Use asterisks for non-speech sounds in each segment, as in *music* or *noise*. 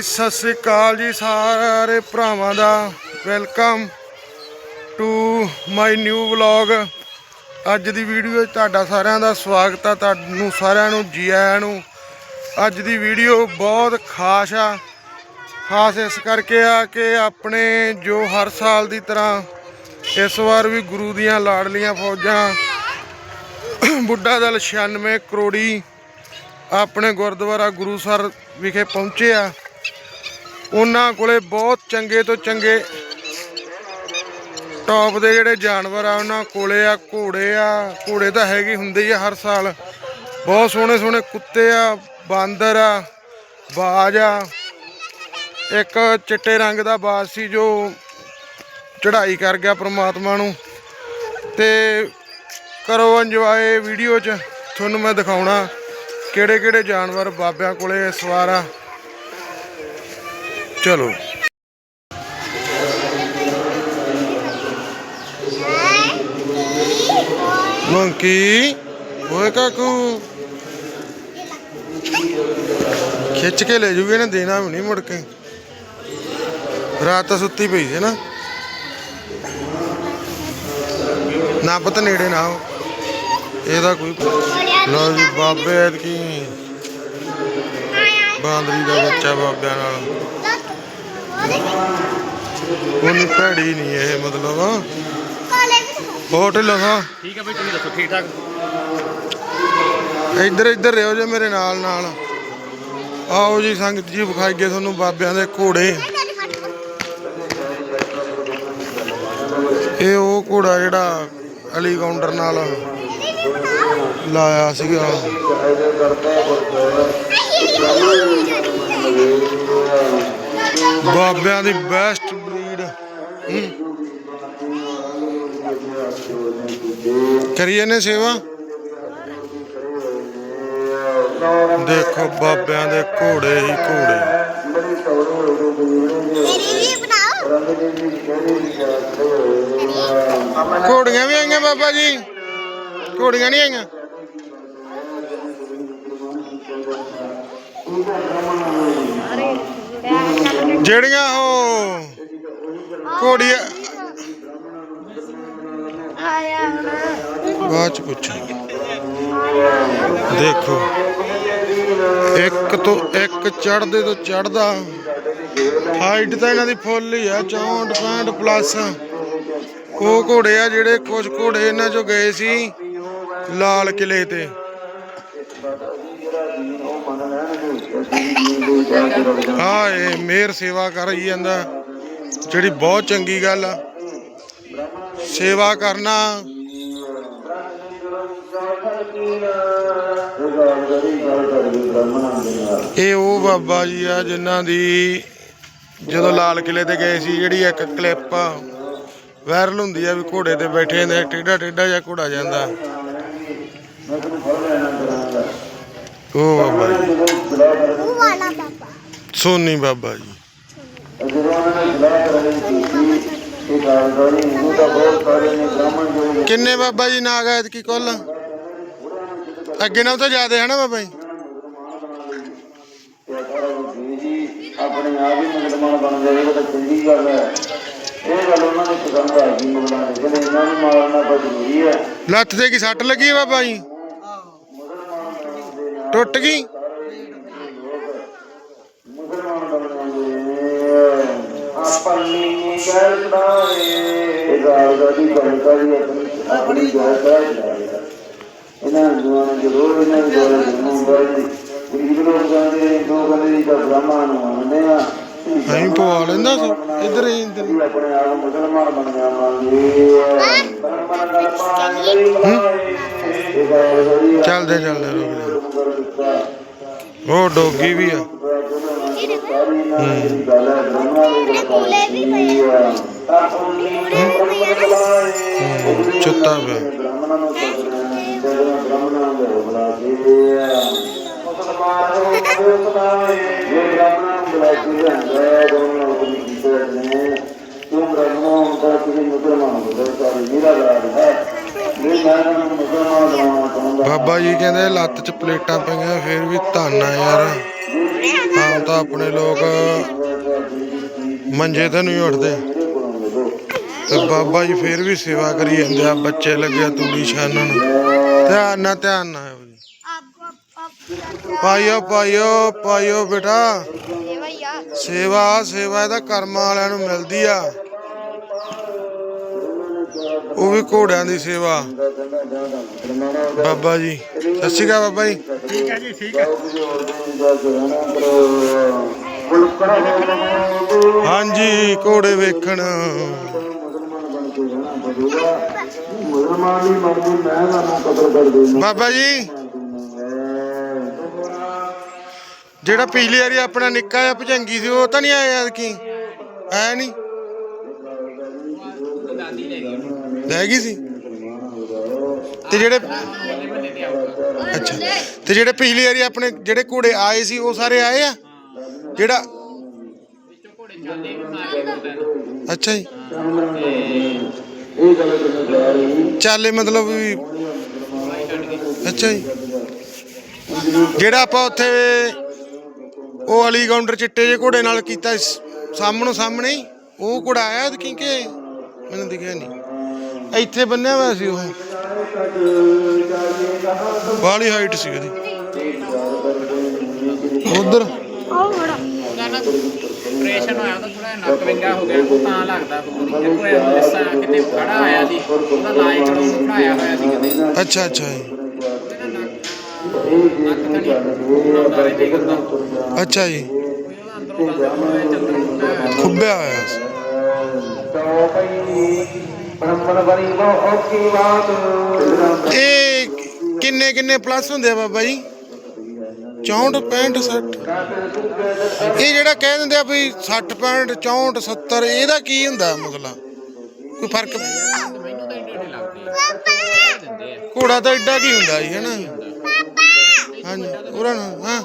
ਜੀ ਸਤਿ ਸ੍ਰੀ ਅਕਾਲ ਜੀ ਸਾਰੇ ਭਰਾਵਾਂ ਦਾ। Welcome to my new vlog ਅੱਜ ਦੀ ਵੀਡੀਓ 'ਚ ਤੁਹਾਡਾ ਸਾਰਿਆਂ ਦਾ ਸਵਾਗਤ ਆ। ਤੁਹਾਨੂੰ ਸਾਰਿਆਂ ਨੂੰ ਜੀ ਆਇਆਂ ਨੂੰ। ਅੱਜ ਦੀ ਵੀਡੀਓ ਬਹੁਤ ਖਾਸ ਆ। ਖਾਸ ਇਸ ਕਰਕੇ ਆ ਕਿ ਆਪਣੇ ਜੋ ਹਰ ਸਾਲ ਦੀ ਤਰ੍ਹਾਂ ਇਸ ਵਾਰ ਵੀ ਗੁਰੂ ਦੀਆਂ ਲਾਡਲੀਆਂ ਫੌਜਾਂ ਬੁੱਢਾ ਦਲ 96 ਕਰੋੜੀ ਆਪਣੇ ਗੁਰਦੁਆਰਾ ਗੁਰੂਸਰ ਵਿਖੇ ਪਹੁੰਚੇ ਆ। ਉਹਨਾਂ ਕੋਲੇ ਬਹੁਤ ਚੰਗੇ ਤੋਂ ਚੰਗੇ ਟੌਪ ਦੇ ਜਿਹੜੇ ਜਾਨਵਰ ਆ, ਉਹਨਾਂ ਕੋਲੇ ਆ, ਘੋੜੇ ਆ। ਘੋੜੇ ਤਾਂ ਹੈਗੇ ਹੁੰਦੇ ਹੀ ਆ ਹਰ ਸਾਲ। ਬਹੁਤ ਸੋਹਣੇ ਸੋਹਣੇ ਕੁੱਤੇ ਆ, ਬਾਂਦਰ ਆ, ਬਾਜ ਆ। ਇੱਕ ਚਿੱਟੇ ਰੰਗ ਦਾ ਬਾਜ ਸੀ ਜੋ ਚੜ੍ਹਾਈ ਕਰ ਗਿਆ ਪ੍ਰਮਾਤਮਾ ਨੂੰ। ਤੇ ਕਰੋ ਇੰਜੋਏ ਵੀਡੀਓ 'ਚ। ਤੁਹਾਨੂੰ ਮੈਂ ਦਿਖਾਉਣਾ ਕਿਹੜੇ ਕਿਹੜੇ ਜਾਨਵਰ ਬਾਬਿਆਂ ਕੋਲੇ ਸਵਾਰ ਆ। ਚਲੋ। ਮੰਕੀ, ਓਏ ਕਾਕੂ। ਖਿੱਚ ਕੇ ਲੈ ਜੂਗੇ ਨਾ, ਦੇਣਾ ਵੀ ਨਹੀਂ ਮੁੜ ਕੇ। ਰਾਤ ਤਾਂ ਸੁੱਤੀ ਪਈ ਸੀ ਨਾ। ਨਾ ਪਤਾ ਨੇੜੇ ਨਾ ਆਓ। ਇਹਦਾ ਕੋਈ ਲਓ ਜੀ, ਬਾਬੇ ਐਤਕੀ। ਬਾਂਦਰੀ ਦਾ ਬੱਚਾ ਬਾਬਿਆਂ ਨਾਲ। ਉਹਨੀ ਭੈੜੀ ਨਹੀਂ ਇਹ ਮਤਲਬ। ਬਹੁਤ ਲਗਾ ਠੀਕ ਹੈ ਬਈ ਤੁਸੀਂ ਦੱਸੋ ਠੀਕ ਠਾਕ? ਇੱਧਰ ਇੱਧਰ ਰਿਓ ਜੇ ਮੇਰੇ ਨਾਲ ਨਾਲ। ਆਓ ਜੀ ਸੰਗਤ ਜੀ ਵਿਖਾਈਏ ਤੁਹਾਨੂੰ ਬਾਬਿਆਂ ਦੇ ਘੋੜੇ। ਇਹ ਉਹ ਘੋੜਾ ਜਿਹੜਾ ਅਲੀ ਕਾਊਂਟਰ ਨਾਲ ਲਾਇਆ ਸੀਗਾ। ਬਾਬਿਆਂ ਦੀ ਬੈਸਟ ਬਰੀਡ ਕਰੀਏ ਨੇ ਸੇਵਾ? ਦੇਖੋ ਬਾਬਿਆਂ ਦੇ ਘੋੜੇ ਹੀ ਘੋੜੇ। ਘੋੜੀਆਂ ਵੀ ਆਈਆਂ ਬਾਬਾ ਜੀ। ਘੋੜੀਆਂ ਨਹੀਂ ਆਈਆਂ। ਜਿਹੜੀਆਂ ਉਹ ਘੋੜੀਆਂ ਬਾਅਦ ਚ ਪੁੱਛਾਂਗੇ। ਦੇਖੋ। ਇੱਕ ਤੋਂ ਇੱਕ ਚੜਦੇ ਤੋਂ ਚੜਦਾ ਹਾਈਟ ਤਾਂ ਇਹਨਾਂ ਦੀ ਫੁੱਲ ਹੀ ਆ 64 65 ਪਲੱਸ ਉਹ ਘੋੜੇ ਆ ਜਿਹੜੇ ਕੁਝ ਘੋੜੇ ਇਹਨਾਂ ਚੋਂ ਗਏ ਸੀ ਲਾਲ ਕਿਲੇ ਤੇ। ਹਾਂ ਇਹ ਮੇਰ ਸੇਵਾ ਕਰ ਰਹੀ ਜਾਂਦਾ। ਜਿਹੜੀ ਬਹੁਤ ਚੰਗੀ ਗੱਲ ਆ। ਸੇਵਾ ਕਰਨਾ। ਇਹ ਉਹ ਬਾਬਾ ਜੀ ਆ ਜਿਨ੍ਹਾਂ ਦੀ ਜਦੋਂ ਲਾਲ ਕਿਲੇ ਤੇ ਗਏ ਸੀ, ਜਿਹੜੀ ਇੱਕ ਕਲਿੱਪ ਵਾਇਰਲ ਹੁੰਦੀ ਆ ਵੀ ਘੋੜੇ ਤੇ ਬੈਠੇ ਨੇ ਟੇਡਾ ਟੇਡਾ ਜਿਹਾ ਘੋੜਾ ਜਾਂਦਾ। ਉਹ ਬਾਬਾ ਜੀ। ਸੋਨੀ ਬਾਬਾ ਜੀ। ਕਿੰਨੇ ਬਾਬਾ ਜੀ ਨਾਗ ਐਤ ਕੀ ਕੁੱਲ? ਅੱਗੇ ਨਾਲ ਤਾਂ ਜ਼ਿਆਦਾ ਹੈ ਨਾ ਬਾਬਾ ਜੀ। ਆਪਣੇ ਆਪ ਹੀ ਮੁਸਲਮਾਨ ਬਣ ਜਾਏਗਾ ਤਾਂ ਚੰਗੀ ਗੱਲ ਹੈ ਇਹ ਗੱਲ ਉਹਨਾਂ ਨੂੰ ਪਸੰਦ ਆ ਗਈ ਮੁਗਲਾਂ ਦੇ ਕਹਿੰਦੇ ਇਹਨਾਂ ਨੂੰ ਮਾਰਨਾ ਬਹੁਤ ਜ਼ਰੂਰੀ ਹੈ ਲੱਤ ਤੇ ਕੀ ਸੱਟ ਲੱਗੀ ਹੈ ਬਾਬਾ ਜੀ? ਟੁੱਟ ਗਈ ਮੁਸਲਮਾਨ ਬਣ ਜਾਂਦੇ ਆਪਣੀ ਗਰਦਾਏ ਇਹ ਗੱਲ ਦਾ ਦੀ ਜਾਣਕਾਰੀ ਆਪਣੀ ਆਪਣੀ ਜਾਣਕਾਰੀ ਇਹਨਾਂ ਨੂੰ ਜ਼ਰੂਰ ਇਹਨਾਂ ਨੂੰ ਬਾਈ ਗਰੀਬ ਲੋਕ ਜਾਂਦੇ ਨੇ ਦੋ ਬੰਦੇ ਦੀ ਤਾਂ ਬ੍ਰਹਮਾ ਨੂੰ ਮੰਨਦੇ ਆ ਐਂ ਪਵਾ ਲੈਂਦਾ ਸੀ। ਇੱਧਰ ਹੀ ਇੱਧਰ ਆਪਣੇ ਆਪ ਨੂੰ ਮੁਸਲਮਾਨ ਬਣ ਜਾਵਾਂਗੇ ਬ੍ਰਹਮਣ ਦਾ ਪਾਣੀ ਇਹ ਗੱਲ ਜਿਹੜੀ ਚੱਲਦੇ ਚੱਲਦੇ ਰੁਕ ਜਾ ਉਹ ਡੋਗੀ ਵੀ ਆ। ਚੁੱਤਾ *laughs* ਪਿਆ। ਬਾਬਾ ਜੀ ਕਹਿੰਦੇ ਲੱਤ 'ਚ ਪਲੇਟਾਂ ਪਈਆਂ, ਫਿਰ ਵੀ ਧੰਨ ਆ ਯਾਰ। ਆਮ ਤਾਂ ਆਪਣੇ ਲੋਕ ਮੰਜੇ ਤੇ ਨਹੀਂ ਉੱਠਦੇ। ਤੇ ਬਾਬਾ ਜੀ ਫਿਰ ਵੀ ਸੇਵਾ ਕਰੀ ਜਾਂਦੇ ਆ, ਬੱਚੇ ਲੱਗਿਆ ਤੂੜੀ ਛਾਨਣ ਧਿਆਨ ਨਾਲ ਧਿਆਨ ਨਾਲ ਆਇਓ ਜੀ। ਪਾਇਓ ਪਾਇਓ ਪਾਇਓ ਬੇਟਾ। ਸੇਵਾ ਸੇਵਾ ਇਹਦਾ ਕਰਮਾਂ ਵਾਲਿਆਂ ਨੂੰ ਮਿਲਦੀ ਆ। ਉਹ ਵੀ ਘੋੜਿਆਂ ਦੀ ਸੇਵਾ। ਬਾਬਾ ਜੀ ਸਤਿ ਸ਼੍ਰੀ ਅਕਾਲ ਬਾਬਾ ਜੀ। ਠੀਕ ਹੈ ਜੀ ਠੀਕ ਹੈ। ਹਾਂਜੀ ਘੋੜੇ ਵੇਖਣ। ਬਾਬਾ ਜੀ। ਜਿਹੜਾ ਪਿਛਲੀ ਵਾਰੀ ਆਪਣਾ ਨਿੱਕਾ ਜਿਹਾ ਭਜੰਗੀ ਸੀ ਉਹ ਤਾਂ ਨਹੀਂ ਆਇਆ ਐਤਕੀ? ਆਇਆ ਨਹੀਂ? ਲੈ ਗਈ ਸੀ? ਤੇ ਜਿਹੜੇ ਅੱਛਾ। ਤੇ ਜਿਹੜੇ ਪਿਛਲੀ ਵਾਰੀ ਆਪਣੇ ਜਿਹੜੇ ਘੋੜੇ ਆਏ ਸੀ ਉਹ ਸਾਰੇ ਆਏ ਆ? ਜਿਹੜਾ ਅੱਛਾ ਜੀ। ਇਹ ਚਾਲੇ ਮਤਲਬ ਵੀ ਅੱਛਾ ਜੀ। ਜਿਹੜਾ ਆਪਾਂ ਉੱਥੇ ਉਹ ਅਲੀ ਕਾਊਂਟਰ ਚਿੱਟੇ ਜੇ ਘੋੜੇ ਨਾਲ ਕੀਤਾ ਸੀ, ਸਾਹਮਣੇ ਉਹ ਘੋੜਾ ਆਇਆ ਕਿ ਕਿ ਮੈਨੂੰ ਦਿਖਿਆ ਨਹੀਂ। ਇੱਥੇ ਬੰਨਿਆ ਹੋਇਆ ਸੀ ਉਹ। ਬਾਲੀ ਹਾਈਟ ਸੀ ਉਹਦੀ। ਉਧਰ। ਉਹਦਾ ਨਾ ਆਪਰੇਸ਼ਨ ਹੋਇਆ ਉਹਦਾ ਥੋੜਾ ਨੱਕ ਵਿੰਗਾ ਹੋ ਗਿਆ ਤਾਂ ਲੱਗਦਾ ਪੂਰੀ ਦੇਖੋ ਇਹ ਕਿਤੇ ਖੜਾ ਆਇਆ ਸੀ ਉਹਦਾ ਲਾਇਕ ਨੂੰ ਬਣਾਇਆ ਹੋਇਆ ਸੀ ਕਿਤੇ ਅੱਛਾ ਅੱਛਾ ਜੀ। ਅੱਛਾ ਜੀ। ਖੁੱਬਿਆ ਹੋਇਆ ਸੀ। ਬ੍ਰਹਮਣ ਬਣੀ ਲੋ ਓਕੀ ਬਾਤ। ਇਹ ਕਿੰਨੇ ਕਿੰਨੇ ਪਲੱਸ ਹੁੰਦੇ ਆ ਬਾਬਾ ਜੀ? 64 65 60 ਇਹ ਜਿਹੜਾ ਕਹਿ ਦਿੰਦੇ ਆ ਵੀ 60 65 64 70 ਇਹਦਾ ਕੀ ਹੁੰਦਾ ਮਤਲਬ? ਕੋਈ ਫ਼ਰਕ ਮੈਨੂੰ ਤਾਂ ਇੰਡੇ ਲੱਗਦੇ ਘੋੜਾ ਤਾਂ ਐਡਾ ਕੀ ਹੁੰਦਾ ਜੀ, ਹੈਨਾ? ਹਾਂਜੀ ਉਹਨਾਂ ਨੂੰ, ਹਾਂ?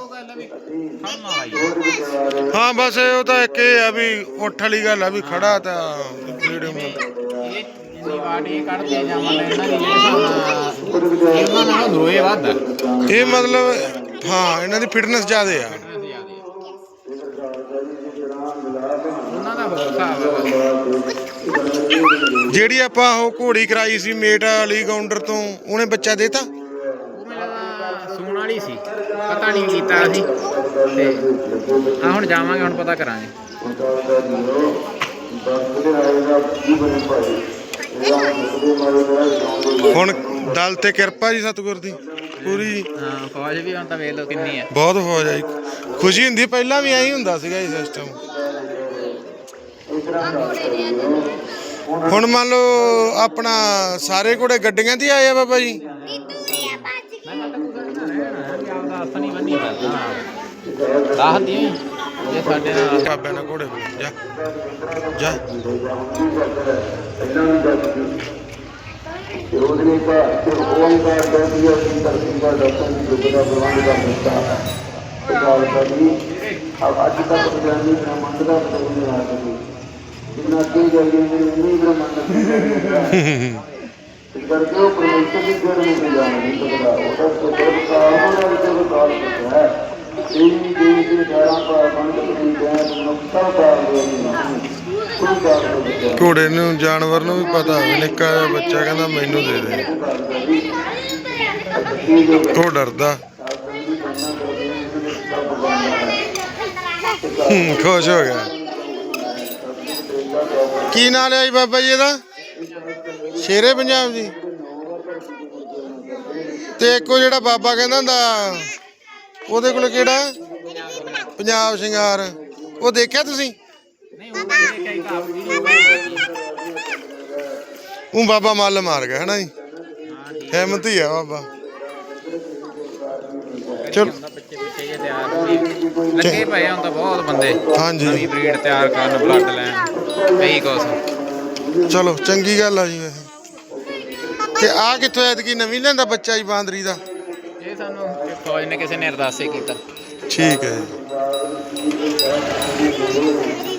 ਹਾਂ, ਬਸ ਉਹ ਤਾਂ ਇੱਕ ਇਹ ਆ ਵੀ ਉੱਠ ਵਾਲੀ ਗੱਲ ਆ ਵੀ ਖੜਾ ਤਾਂ ਵੀਡੀਓ ਇਹ ਜਿੰਨੀ ਵਾਟੀ ਕੱਢਦੇ ਜਾਵਾਂ ਇਹਨਾਂ ਦੀ ਜਿਹੜੇ ਹਿਸਾਬ ਇਹਨਾਂ ਨਾਲ ਦਰੋਏ ਵੱਧ ਆ ਇਹ ਮਤਲਬ ਹਾਂ ਇਹਨਾਂ ਦੀ ਫਿਟਨੈਸ ਜ਼ਿਆਦੇ ਆ। ਉਹਨਾਂ ਦਾ ਜਿਹੜੀ ਆਪਾਂ ਉਹ ਘੋੜੀ ਕਰਾਈ ਸੀ ਮੇਟ ਵਾਲੀ ਕਾਊਂਟਰ ਤੋਂ ਉਹਨੇ ਬੱਚਾ ਦੇਤਾ? ਸੂਣ ਵਾਲੀ ਸੀ। ਪਤਾ ਨਹੀਂ ਕੀਤਾ ਅਸੀਂ ਤੇ ਆ ਹੁਣ ਜਾਵਾਂਗੇ ਹੁਣ ਪਤਾ ਕਰਾਂਗੇ। ਹੁਣ ਦਲ ਤੇ ਕਿਰਪਾ ਜੀ ਸਤਿਗੁਰ ਦੀ ਪੂਰੀ ਹਾਂ ਫੌਜ ਵੀ ਹੁਣ ਤਾਂ ਵੇਖ ਲਓ ਕਿੰਨੀ ਆ ਬਹੁਤ ਹੋ ਜਾਈ ਖੁਸ਼ੀ ਹੁੰਦੀ ਪਹਿਲਾਂ ਵੀ ਐਂ ਹੀ ਹੁੰਦਾ ਸੀਗਾ ਇਹ ਸਿਸਟਮ ਹੁਣ ਮੰਨ ਲਓ ਆਪਣਾ ਸਾਰੇ ਘੋੜੇ ਗੱਡੀਆਂ ਤੇ ਆਏ ਆ ਬਾਬਾ ਜੀ। ਆਪਦਾ ਹੱਥ ਨਹੀਂ ਬੰਨੀ ਕਰਦਾ। ਰਾਹ ਦੀ ਇਹ ਸਾਡੇ ਨਾਲ ਬਾਬਿਆਂ ਨਾਲ ਘੋੜੇ ਕੋਲ ਜਾ ਜਾ। ਕਾ ਤੇ ਉਹ ਦਾ ਹੈ ਕਿ ਧਰਤੀ ਦਾ ਦਰਸ਼ਨ ਦੀ ਦੁੱਖ ਦਾ ਪ੍ਰਬੰਧ ਦਾ ਮਿਲਦਾ ਹੈ ਗੱਲ ਕਰੀ ਅੱਜ ਤੱਕ ਬਿਆਨੀ ਬ੍ਰਹਮੰਡ ਦਾ ਪਤਾ ਨਹੀਂ ਆ ਸਕੀ ਜਿੰਨਾ ਕਿ ਜਾਈਏ ਨਹੀਂ ਬ੍ਰਹਮੰਡ ਇਸ ਕਰਕੇ ਉਹ ਪਰਮੇਸ਼ਰ ਦੀ ਜੜ ਨੂੰ ਜਾਣ ਨਹੀਂ ਸਕਦਾ ਉਹਦਾ ਕਾਲ ਦਾ ਵਿੱਚ ਕਾਲ ਕਰਦਾ ਹੈ ਇਹ ਦੇਸ਼ ਦੇ ਧਾਰਾਂ ਪਰ ਬੰਦ ਦੀ ਜਾਨ ਮੁਕਤਾ ਦਾ ਨਹੀਂ ਘੋੜੇ ਨੂੰ, ਜਾਨਵਰ ਨੂੰ ਵੀ ਪਤਾ ਨਿੱਕਾ ਜਿਹਾ ਬੱਚਾ ਕਹਿੰਦਾ ਮੈਨੂੰ ਦੇ ਦੇ। ਉਹ ਡਰਦਾ। ਖੁਸ਼ ਹੋ ਗਿਆ। ਕੀ ਨਾਂ ਲਿਆ ਜੀ ਬਾਬਾ ਜੀ ਇਹਦਾ? ਸ਼ੇਰੇ ਪੰਜਾਬ ਜੀ। ਤੇ ਇੱਕੋ ਜਿਹੜਾ ਬਾਬਾ ਕਹਿੰਦਾ ਹੁੰਦਾ ਉਹਦੇ ਕੋਲ ਕਿਹੜਾ? ਪੰਜਾਬ ਸ਼ਿੰਗਾਰ। ਉਹ ਦੇਖਿਆ ਤੁਸੀਂ? ਉਹ ਬਾਬਾ ਮੱਲ ਮਾਰ ਗਿਆ ਹੈ ਨਾ ਜੀ? ਹਿੰਮਤ ਹੀ ਆ ਬਾਬਾ। ਚਲ। ਹੁੰਦਾ ਬੱਚੇ ਬੱਚੇ ਜੇ ਤਿਆਰ ਹੋਏ ਲੱਗੇ ਪਏ ਹੁਣ ਤਾਂ ਬਹੁਤ ਬੰਦੇ। ਹਾਂਜੀ। ਨਵੀਂ ਬਰੀਡ ਤਿਆਰ ਕਰਨ ਬਲੱਡ ਲੈਣ। ਕਈ ਕੁਛ। ਚਲੋ ਚੰਗੀ ਗੱਲ ਆ ਜੀ ਵੈਸੇ। ਤੇ ਆ ਕਿੱਥੋਂ ਐਤਕੀ ਨਵੀਂ ਲੈਂਦਾ ਬੱਚਾ ਜੀ ਬਾਂਦਰੀ ਦਾ? ਇਹ ਸਾਨੂੰ ਫੌਜ ਨੇ ਕਿਸੇ ਨੇ ਅਰਦਾਸੇ ਕੀਤਾ। ਠੀਕ ਹੈ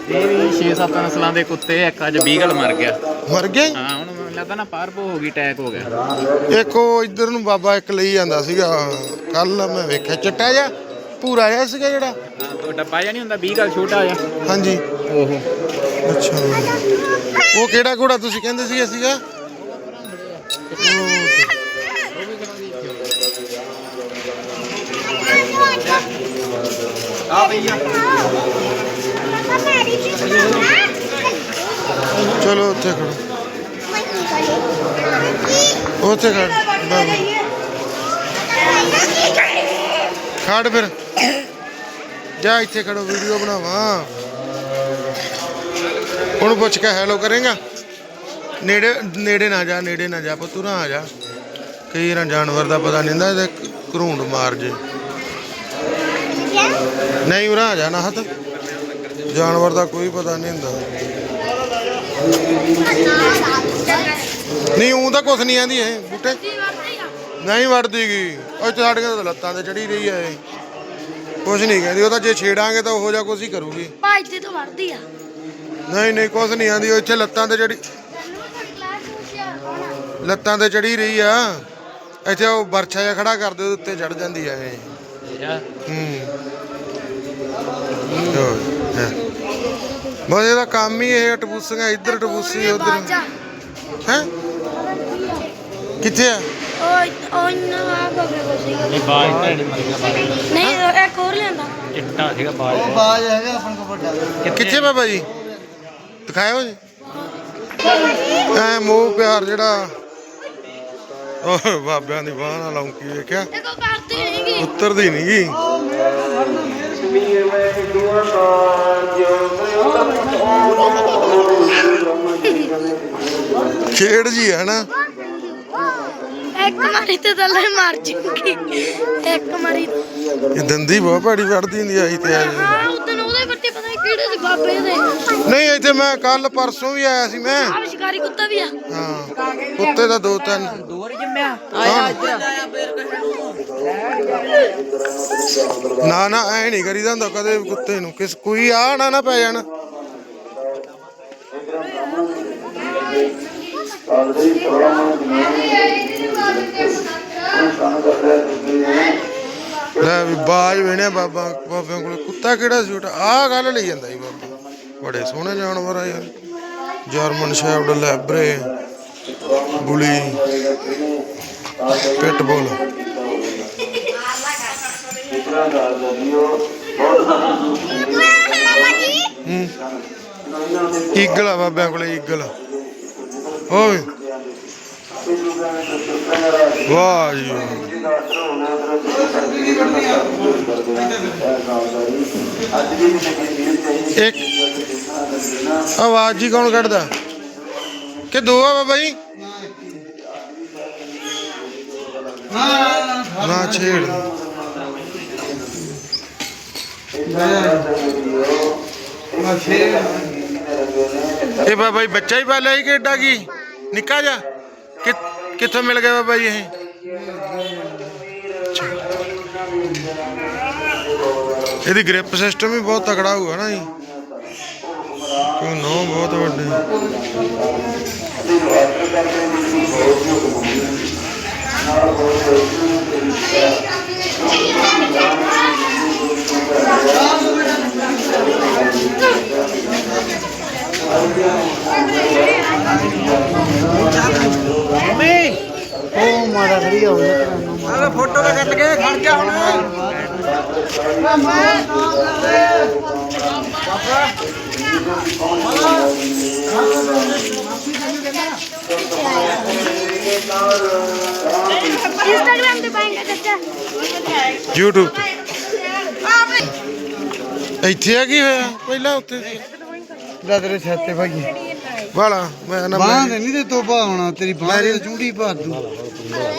ਇਹ ਵੀ 6-7 ਨਸਲਾਂ ਦੇ ਕੁੱਤੇ ਇੱਕ ਅੱਜ ਬੀਗਲ ਮਰ ਗਿਆ। ਮਰ ਗਏ? ਹਾਂ ਹੁਣ ਮੈਨੂੰ ਲੱਗਦਾ ਨਾ ਪਾਰਬੋ ਹੋ ਗਈ ਅਟੈਕ ਹੋ ਗਿਆ। ਇੱਕ ਉਹ ਇੱਧਰ ਨੂੰ ਬਾਬਾ ਇੱਕ ਲਈ ਜਾਂਦਾ ਸੀਗਾ। ਕੱਲ ਮੈਂ ਵੇਖਿਆ ਚਿੱਟਾ ਜਿਹਾ ਪੂਰਾ ਜਿਹਾ ਸੀਗਾ ਜਿਹੜਾ। ਹਾਂ ਤੋਂ ਡੱਬਾ ਜਿਹਾ ਨਹੀਂ ਹੁੰਦਾ ਬੀਗਲ ਛੋਟਾ ਜਿਹਾ। ਹਾਂਜੀ। ਉਹ ਅੱਛਾ। ਉਹ ਕਿਹੜਾ ਘੋੜਾ ਤੁਸੀਂ ਕਹਿੰਦੇ ਸੀ ਸੀਗਾ? ਚਲੋ ਉੱਥੇ ਖੜੋ। ਉੱਥੇ ਖੜ ਖੜ ਫਿਰ। ਜਾ ਇੱਥੇ ਖੜੋ, ਵੀਡੀਓ ਬਣਾਵਾਂ। ਉਹਨੂੰ ਪੁੱਛ ਕੇ ਹੈਲੋ ਕਰੇਗਾ। ਨੇੜੇ ਨੇੜੇ ਨਾ ਜਾ, ਨੇੜੇ ਨਾ ਜਾ, ਪੁੱਤੂ, ਨਾ ਆ ਜਾ। ਕਈ ਵਾਰ ਜਾਨਵਰ ਦਾ ਪਤਾ ਨਹੀਂ ਹੁੰਦਾ, ਇਹਦੇ ਘਰੂੰਡ ਮਾਰ ਜੇ। ਨਹੀਂ ਉਰਾ ਜਾ ਨਾ ਹੱਥ। ਜਾਨਵਰ ਦਾ ਕੋਈ ਪਤਾ ਨਹੀਂ ਹੁੰਦਾ। ਨਹੀਂ ਉਹ ਤਾਂ ਕੁਛ ਨਹੀਂ ਆਂਦੀ ਇਹ ਬੂਟੇ। ਨਹੀਂ ਵੜਦੀ ਗੀ। ਉਹ ਤੇ ਸਾਡੇ ਕੋਲ ਲੱਤਾਂ ਤੇ ਚੜੀ ਰਹੀ ਇਹ। ਕੁਛ ਨਹੀਂ ਕਹਿੰਦੀ ਉਹ ਤਾਂ ਜੇ ਛੇੜਾਂਗੇ ਤਾਂ ਉਹੋ ਜਿਹਾ ਕੁਛ ਹੀ ਕਰੂਗੀ। ਭਾਜ ਤੇ ਤੋਂ ਵੜਦੀ ਆ। ਨਹੀਂ ਨਹੀਂ ਕੁਛ ਨਹੀਂ ਆਂਦੀ ਉਹ ਇੱਥੇ ਲੱਤਾਂ ਤੇ ਚੜੀ ਲੱਤਾਂ ਤੇ ਚੜੀ ਰਹੀ ਆ। ਇੱਥੇ ਉਹ ਵਰਛਾ ਜਿਹਾ ਖੜਾ ਕਰਦੇ ਉਹਦੇ ਉੱਤੇ ਚੜ ਜਾਂਦੀ ਆ ਇਹ। ਹੂੰ। ਹੋਰ, ਹਾਂ। ਬਸ ਇਹਦਾ ਕੰਮ ਹੀ ਇਹ ਟਬੂਸੀਆਂ ਇੱਧਰ ਟਬੂਸੀ ਉੱਧਰ। ਬਾਜਾ ਹੈ? ਕਿੱਥੇ ਆ? ਉਹ ਉਹ ਨਾ ਆ ਬਗੇ ਕੋ ਸੀਗਾ। ਇਹ ਬਾਜ ਨਹੀਂ ਮਰ ਗਿਆ ਬਾਜ ਨਹੀਂ ਉਹ ਇੱਕ ਹੋਰ ਲਿਆਂਦਾ। ਚਿੱਟਾ ਸੀਗਾ ਬਾਜ ਬਾਜ ਹੈਗਾ ਆਪਣੇ ਕੋਲ ਵੱਡਾ। ਕਿੱਥੇ ਬਾਬਾ ਜੀ? ਦਿਖਾਇਓ ਜੀ। ਐ ਮੋਹ ਪਿਆਰ ਜਿਹੜਾ ਬਾਬਿਆਂ ਦੀ ਬਾਹ ਨਾਲ ਲੌਂਕੀ ਵੇਖਿਆ। ਕੋ ਕਰਦੀ ਨਹੀਂਗੀ ਉੱਤਰਦੀ ਨਹੀਂ ਗੀ ਕਸ਼ਮੀਰ ਮੈਂ ਹਿੰਦੂਆਂ ਦਾ ਜੋ ਖੇਡ ਜੀ ਹੈ ਨਾ। ਇੱਕ ਮਾਰੀ ਤੇ ਥੱਲੇ ਮਰ ਜੂਗੀ ਇੱਕ ਮਾਰੀ ਇਹ ਦੰਦੀ ਬਹੁਤ ਭੈੜੀ ਵੜਦੀ ਹੁੰਦੀ ਆਈ ਤੇ ਅੱਜ ਹਾਂ ਉਦੋਂ ਉਹਦੇ ਬੱਚੇ ਪਤਾ ਨੀ ਕਿਹੜੇ ਸੀ ਬਾਬੇ ਦੇ ਨਹੀਂ ਇੱਥੇ ਮੈਂ ਕੱਲ ਪਰਸੋਂ ਵੀ ਆਇਆ ਸੀ ਮੈਂ। ਆ ਸ਼ਿਕਾਰੀ ਕੁੱਤਾ ਵੀ ਆ। ਹਾਂ ਕੁੱਤੇ ਦਾ ਦੋ ਤਿੰਨ। ਦੋਰ ਜੰਮਿਆ ਆਇਆ ਨਾ ਨਾ ਐ ਨਹੀਂ ਕਰੀਦਾ ਹੁੰਦਾ ਕਦੇ ਕੁੱਤੇ ਨੂੰ। ਕਿਸ ਕੋਈ ਆ ਨਾ ਨਾ ਪੈ ਜਾਣ। ਆਲਦੀ ਪ੍ਰੋਗਰਾਮ ਲੈ ਵੀ ਬਾਜ ਵੇਣਿਆ ਬਾਬਾ, ਬਾਬਿਆਂ ਕੋਲ। ਕੁੱਤਾ ਕਿਹੜਾ ਸੀ ਉਹਦਾ ਆਹ ਗੱਲ ਲਈ ਜਾਂਦਾ ਸੀ ਬਾਬਾ। ਬੜੇ ਸੋਹਣੇ ਜਾਨਵਰ ਆ ਯਾਰ। ਜਰਮਨ ਸ਼ੈਫਰਡ ਲੈਬਰੇ, ਬੁਲੀ, ਪਿਟਬੁਲ। ਈਗਲ ਆ ਬਾਬਿਆਂ ਕੋਲੇ, ਈਗਲ। ਓਏ। ਵਾਹ ਜੀ ਵਾਹ। ਅੱਜ ਵੀ ਨਹੀਂ ਚਾਹੀਦੀ ਇੱਕ ਆਵਾਜ਼ ਜੀ ਕੌਣ ਕੱਢਦਾ? ਕਿ ਦੋ ਆ ਬਾਬਾ ਜੀ? ਨਾ ਛੇੜ। ਇਹ ਬਾਬਾ ਜੀ ਬੱਚਾ ਹੀ ਪਾਲਿਆ ਸੀ ਕਿ ਏਡਾ ਕੀ? ਨਿੱਕਾ ਜਾ ਕਿੱਥੋਂ ਮਿਲ ਗਿਆ ਬਾਬਾ ਜੀ ਇਹ? ਇਹਦੀ ਗ੍ਰਿਪ ਸਿਸਟਮ ਵੀ ਬਹੁਤ ਤਕੜਾ ਹੋਊਗਾ ਨਾ ਜੀ। ਕਿਉਂ ਨੋ ਬਹੁਤ ਵੱਡੇ। ਉਹ ਮਾੜਾ ਖੜੀ ਹੋ ਗਿਆ ਫੋਟੋ ਤਾਂ ਕੱਟ ਕੇ ਖੜ ਜਾ ਹੁਣ। ਇੰਸਟਾਗ੍ਰਾਮ ਤੇ ਪਾਏਗਾ ਚਾਚਾ। YouTube ਇੱਥੇ ਆ ਕੀ ਹੋਇਆ? ਪਹਿਲਾਂ ਉੱਥੇ ਸੀ। ਦਾਦਰੇ ਛੱਤੇ ਭਾਈ। ਵਾਲਾ ਮੈਂ ਨਾ ਬਾਹ ਨਹੀਂ ਤੇ ਤੋਬਾ ਹੋਣਾ ਤੇਰੀ ਬਾਹ ਤੇ ਚੂੜੀ ਭਰ ਦੂ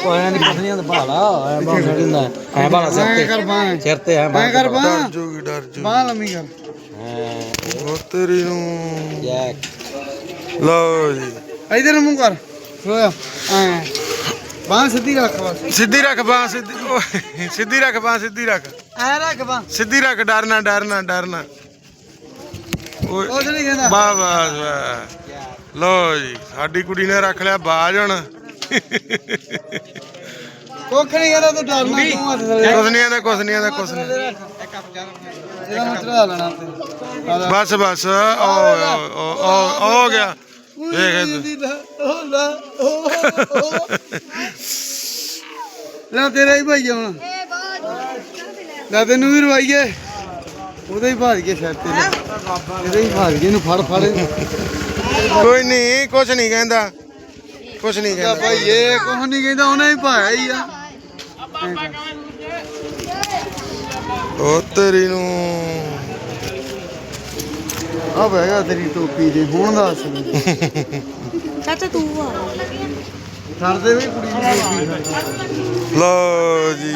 ਕੋਇਆਂ ਦੀ ਪਤਨੀਆਂ ਦਾ ਭਾਲਾ ਐ ਬਾਹ ਛੱਡਦਾ ਐ ਭਾਲਾ ਸਿਰ ਬਾਹ ਤੇ। ਕਰ ਬਾਹ। ਸਿਰ ਤੇ ਐ ਬਾਹ ਕਰ ਡਰ ਬਾਹ। ਜੂਗੀ ਡਰ ਜੂ ਬਾਹ ਲੰਮੀ ਕਰ। ਉਹ ਤੇਰੀ ਨੂੰ ਜੈਕ। ਲਓ ਜੀ। ਇਧਰ ਨੂੰ ਮੂੰਹ ਕਰ। ਹੋਇਆ ਐ। ਬਾਹ ਸਿੱਧੀ ਰੱਖ ਬਸ। ਸਿੱਧੀ ਰੱਖ ਬਾਹ ਸਿੱਧੀ ਓਏ, ਸਿੱਧੀ ਰੱਖ ਬਾਹ ਸਿੱਧੀ ਰੱਖ। ਐ ਰੱਖ ਬਾਹ। ਸਿੱਧੀ ਰੱਖ ਡਰਨਾ ਡਰਨਾ ਡਰਨਾ। ਓਏ। ਕੁਝ ਨਹੀਂ ਕਹਿੰਦਾ। ਵਾਹ ਵਾਹ ਵਾਹ ਲਓ ਜੀ ਸਾਡੀ ਕੁੜੀ ਨੇ ਰੱਖ ਲਿਆ ਬਾਜ ਹੁਣ ਕੁੱਖ ਨਹੀਂ ਕਹਿੰਦਾ ਤੂੰ ਡਰਨਾ ਤੂੰ ਹੱਥ ਥੱਲੇ ਕੁਛ ਨਹੀਂ ਆਂਦਾ ਕੁਛ ਨਹੀਂ ਆਂਦਾ ਕੁਛ ਨਹੀਂ ਇਹਦਾ ਮੈਂ ਚੜਾ ਲੈਣਾ ਤੇ। ਬਸ ਬਸ ਉਹ ਹੋ ਗਿਆ। ਦੇਖ ਲੈ ਤੇਰਾ ਹੀ ਭਾਈ ਹੁਣ। ਲੈ ਤੈਨੂੰ ਵੀ ਰਵਾਈਏ। ਉਹਦੇ ਹੀ ਭਾਜ ਕੇ ਸਿਰ ਤੇ ਇਹਦੇ ਹੀ ਭਾਜ ਕੇ ਇਹਨੂੰ ਫੜ ਫੜ। ਕੋਈ ਨਹੀਂ ਕੁਛ ਨਹੀਂ ਕਹਿੰਦਾ। ਕੁਛ ਨਹੀਂ ਕਹਿੰਦਾ। ਭਾਈ ਇਹ ਕੁਛ ਨਹੀਂ ਕਹਿੰਦਾ ਉਹਨੇ ਹੀ ਭਾਇਆ ਹੀ ਆ। ਉਹ ਤੇਰੀ ਨੂੰ। ਆ ਬੈਗਾ ਤੇਰੀ ਟੋਪੀ ਦੇ ਹੁਣ ਦੱਸ। ਚਾਚਾ ਤੂੰ ਆ। ਛੱਡਦੇ ਵੀ ਕੁੜੀ ਦੀ ਟੋਪੀ। ਲਓ ਜੀ।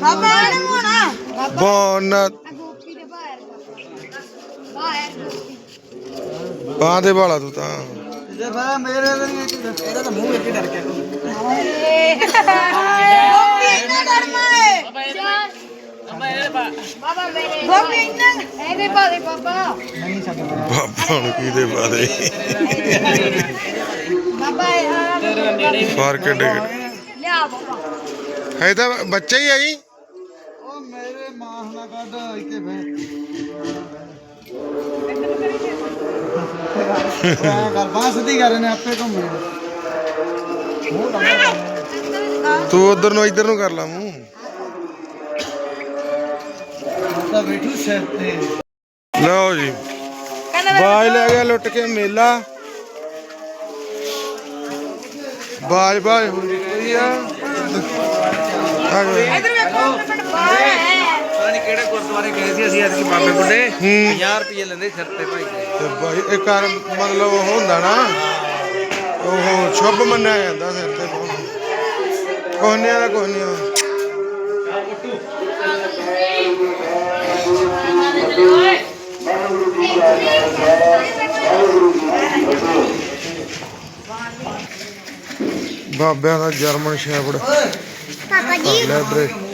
ਬਾਬਾ ਨੇ ਮੋਣਾ ਬੋਨ ਗੋਪੀ ਦੇ ਬਾਹਰ ਬਾਹਰ ਬਾਹ ਦੇ ਵਾਲਾ ਤੂੰ ਤਾਂ ਜੇ ਬਾ ਮੇਰੇ ਤੇ ਇੱਕ ਇਹਦਾ ਤਾਂ। ਮੂੰਹ ਵਿੱਚ ਡਰ ਕੇ ਗੋਪੀ ਇੰਨਾ ਡਰਮਾ ਹੈ ਗੋਪੀ ਇੰਨਾ ਇਹਦੇ ਬਾਰੇ ਬਾਬਾ ਬਾਬਾ ਨੂੰ ਕੀ ਦੇ ਬਾਦੇ ਬਾਬਾ ਇਹ ਫਾਰ ਕੇ ਡਿੱਗ ਲਿਆ ਬਾਬਾ। ਹੈ ਤਾਂ ਬੱਚਾ ਹੀ ਹੈ ਜੀ। ਬੈ ਕਰ ਬਾਂਸ ਦੀ ਕਰ ਨੇ ਆਪੇ ਘੁੰਮੇ ਤੂੰ ਉਧਰ ਨੂੰ, ਇੱਧਰ ਨੂੰ ਕਰ ਲਾ ਮੂੰਹ। ਤਾਂ ਬੈਠੂ ਸਿਰ ਤੇ ਲਓ ਜੀ। ਬਾਜ ਲੈ ਗਿਆ, ਲੁੱਟ ਕੇ ਮੇਲਾ। ਬਾਜ ਬਾਜ ਹੋ ਰਹੀ ਆ। ਇਧਰ ਵੇਖੋ ਪਿੰਡ ਕਿਹੜੇ ਗੁਰਦੁਆਰੇ ਗਏ ਸੀ ਅਸੀਂ ਅੱਜ ਬਾਬੇ ਬੁੱਢੇ? ਹੂੰ। 50 ਰੁਪਏ ਲੈਂਦੇ ਸਿਰ ਤੇ ਭਾਈ ਤੇ ਬਾਈ ਇਹ ਕਰ ਮਤਲਬ ਉਹ ਹੁੰਦਾ ਨਾ ਉਹ ਸ਼ੁਭ ਮੰਨਿਆ ਜਾਂਦਾ ਸਿਰ ਤੇ ਕੋਹਨਿਆਂ ਦਾ ਕੋਹਨਿਆਂ ਬਾਬਿਆਂ ਦਾ ਜਰਮਨ ਸ਼ੈਫਰਡ ਪਾਪਾ ਜੀ।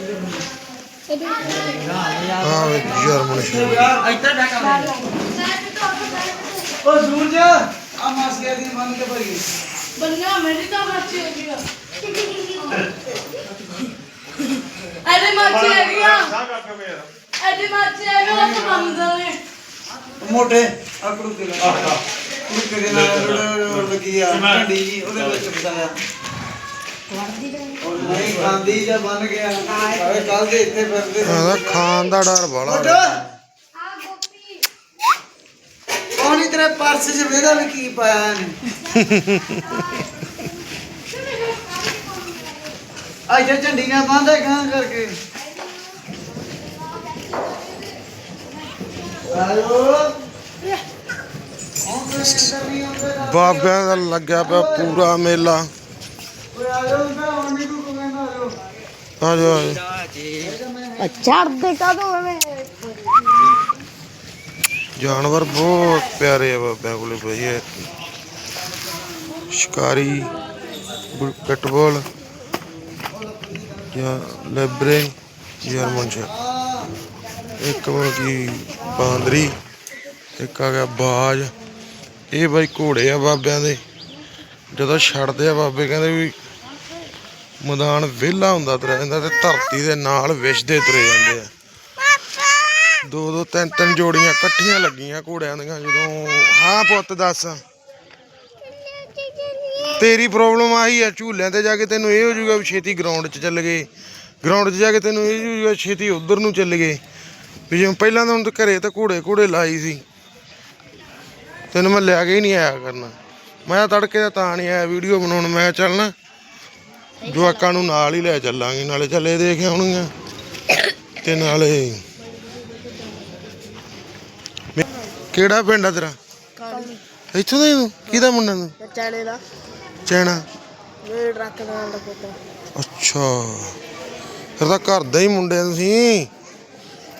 ਹਾਂ ਵੇ ਜਰਮਨ ਸ਼ੈਫਰਡ ਇੱਧਰ ਡਾਕਾ ਉਹ ਆ ਮਾਸ ਗਿਆ ਦੀ ਮੰਨ ਕੇ ਭਰੀ ਬੰਨਾ ਮੇਰੀ ਤਾਂ ਮੱਛੀ ਹੋ ਗਈ ਅਰੇ ਮੱਛੀ ਆ। ਗਿਆ ਅਰੇ ਮੱਛੀ ਆ ਗਿਆ ਤਾਂ ਬੰਦਾ ਨੇ ਮੋਟੇ ਅਕੜੂ ਕੇ ਲਾ ਕੁੜ ਦੇ ਨਾਲ ਲੱਗੀ ਆ ਢੰਡੀ ਉਹਦੇ ਵਿੱਚ ਫਸਾਇਆ ਉਹ ਨਹੀਂ ਖਾਂਦੀ ਜਾਂ ਬਨ ਗਿਆ। ਅਰੇ ਕੱਲ ਦੇ ਇੱਥੇ ਫਿਰਦੇ ਸੀ। ਇਹਦਾ ਖਾਣ ਦਾ ਡਰ ਬਾਲਾ ਮੋਟਾ ਆ ਗੋਪੀ। ਉਹ ਨਹੀਂ ਤੇਰੇ ਪਰਸ 'ਚ ਵੇਦਾ ਵੀ ਕੀ ਪਾਇਆ ਨੇ ਆ ਜੇ ਝੰਡੀ ਨਾਲ ਬਾਂਧੇ ਖਾਂ ਕਰਕੇ। ਨਾ। ਬਾਬਿਆਂ ਦਾ ਲੱਗਿਆ ਪਿਆ ਪੂਰਾ ਮੇਲਾ। ਆ ਜਾ ਆ ਜਾ। ਚੜਦੇ ਕਦੋਂ ਐਵੇਂ? ਜਾਨਵਰ ਬਹੁਤ ਪਿਆਰੇ ਆ ਬਾਬਿਆਂ ਕੋਲੇ ਭਾਈ ਇਹ ਸ਼ਿਕਾਰੀ ਪਿਟਬੁਲ ਜਾਂ ਲੈਬਰੇ ਜਰਮਨ ਸ਼ੈਫਰਡ ਇੱਕ ਮੁਰਗੀ ਬਾਂਦਰੀ ਇੱਕ ਆ ਗਿਆ ਬਾਜ। ਇਹ ਬਾਈ ਘੋੜੇ ਆ ਬਾਬਿਆਂ ਦੇ। ਜਦੋਂ ਛੱਡਦੇ ਆ ਬਾਬੇ ਕਹਿੰਦੇ ਵੀ ਮੈਦਾਨ ਵਿਹਲਾ ਹੁੰਦਾ ਤੁਰਿਆ ਜਾਂਦਾ ਤੇ ਧਰਤੀ ਦੇ ਨਾਲ ਵਿਛਦੇ ਤੁਰੇ ਜਾਂਦੇ ਆ। ਦੋ ਦੋ ਤਿੰਨ ਤਿੰਨ ਜੋੜੀਆਂ ਇਕੱਠੀਆਂ ਲੱਗੀਆਂ ਘੋੜਿਆਂ ਦੀਆਂ ਜਦੋਂ, ਹਾਂ ਪੁੱਤ ਦੱਸ। ਤੇਰੀ ਪ੍ਰੋਬਲਮ ਆਹੀ ਆ, ਝੂਲਿਆਂ ਤੇ ਜਾ ਕੇ ਤੈਨੂੰ ਇਹ ਹੋ ਜਾਊਗਾ ਵੀ ਛੇਤੀ ਗਰਾਊਂਡ 'ਚ ਚੱਲ ਗਏ। ਗਰਾਊਂਡ 'ਚ ਜਾ ਕੇ ਤੈਨੂੰ ਇਹ ਹੋ ਜਾਊਗਾ ਛੇਤੀ ਉਧਰ ਨੂੰ ਚੱਲ ਗਏ। ਵੀ ਜਿਵੇਂ ਪਹਿਲਾਂ ਤਾਂ ਹੁਣ ਘਰੇ ਤਾਂ ਘੋੜੇ ਘੋੜੇ ਲਾਈ ਸੀ। ਤੈਨੂੰ ਮੈਂ ਲਿਆ ਕੇ ਹੀ ਨਹੀਂ ਆਇਆ ਕਰਨਾ। ਮੈਂ ਤੜਕੇ ਦਾ ਤਾਂ ਨਹੀਂ ਆਇਆ ਵੀਡੀਓ ਬਣਾਉਣ ਮੈਂ ਚੱਲਣਾ। ਜਵਾਕਾਂ ਨੂੰ ਨਾਲ ਹੀ ਲੈ ਚੱਲਾਂਗੇ ਨਾਲੇ ਚੱਲੇ ਦੇਖ ਆਉਣਗੀਆਂ ਤੇ ਨਾਲੇ ਕਿਹੜਾ ਪਿੰਡ ਆ ਤੇਰਾ? ਇੱਥੋਂ ਦਾ ਹੀ ਤੂੰ? ਕਿਹਦਾ ਮੁੰਡਾ ਤੂੰ? ਚਾਲੇ ਦਾ। ਚੈਣਾ। ਮੇਰੇ ਟਰੱਕ ਦਾ ਦਾ ਪੁੱਤ। ਅੱਛਾ। ਫਿਰ ਤਾਂ ਘਰ ਦਾ ਹੀ ਮੁੰਡੇ ਆ ਤੁਸੀਂ।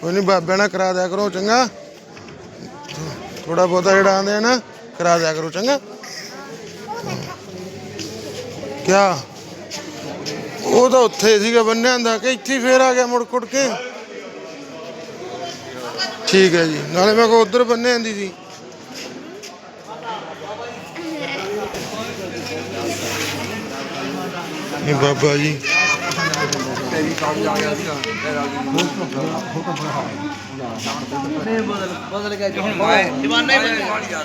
ਕੋਈ ਨਹੀਂ ਬਾਬਿਆਂ ਨਾਲ ਕਰਾ ਦਿਆ ਕਰੋ ਚੰਗਾ? ਥੋੜਾ ਬਹੁਤਾ ਜਿਹੜਾ ਆਂਦੇ ਆ ਨਾ ਕਰਾ ਦਿਆ ਕਰੋ ਚੰਗਾ? ਕਿਆ? ਉਹ ਤਾਂ ਉੱਥੇ ਸੀਗਾ ਬੰਨਿਆਂ ਦਾ, ਕਿ ਇੱਥੇ ਹੀ ਫੇਰ ਆ ਗਿਆ ਮੁੜ ਕੁੜ ਕੇ। ਠੀਕ ਹੈ ਜੀ, ਨਾਲੇ ਮੈਂ ਕੋ ਉਧਰ ਬੰਨੇ ਆਂਦੀ ਸੀ। ਇਹ ਬਾਬਾ ਜੀ। ਬਦਲ ਗਿਆ ਹੁਣ ਜਵਾਨਾ ਹੀ ਬਦਲ ਗਿਆ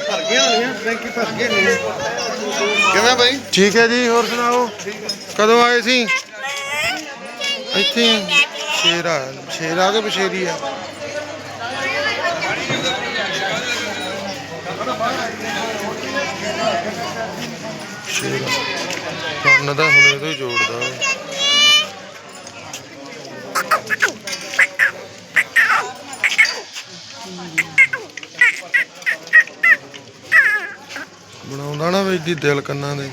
ਭਰ ਗਿਆ ਹੋਣੀਆਂ ਟੈਂਕੀ ਭਰ ਗਏ ਨੇ ਕਿਵੇਂ ਬਾਈ? ਠੀਕ ਹੈ ਜੀ, ਹੋਰ ਸੁਣਾਓ? ਕਦੋਂ ਆਏ ਸੀ? ਇੱਥੇ ਹੀ। ਸ਼ੇਰਾ ਸ਼ੇਰਾ ਕੇ ਬਸ਼ੇਰੀ ਆ? ਸ਼ੇਰਾ। ਕੰਨ ਦਾ ਹੁਣੇ ਤੋਂ ਜੋੜਦਾ। ਬਣਾਉਂਦਾ ਨਾ ਵੀ ਦੀ ਦਿਲ ਕੰਨਾਂ ਦੇ।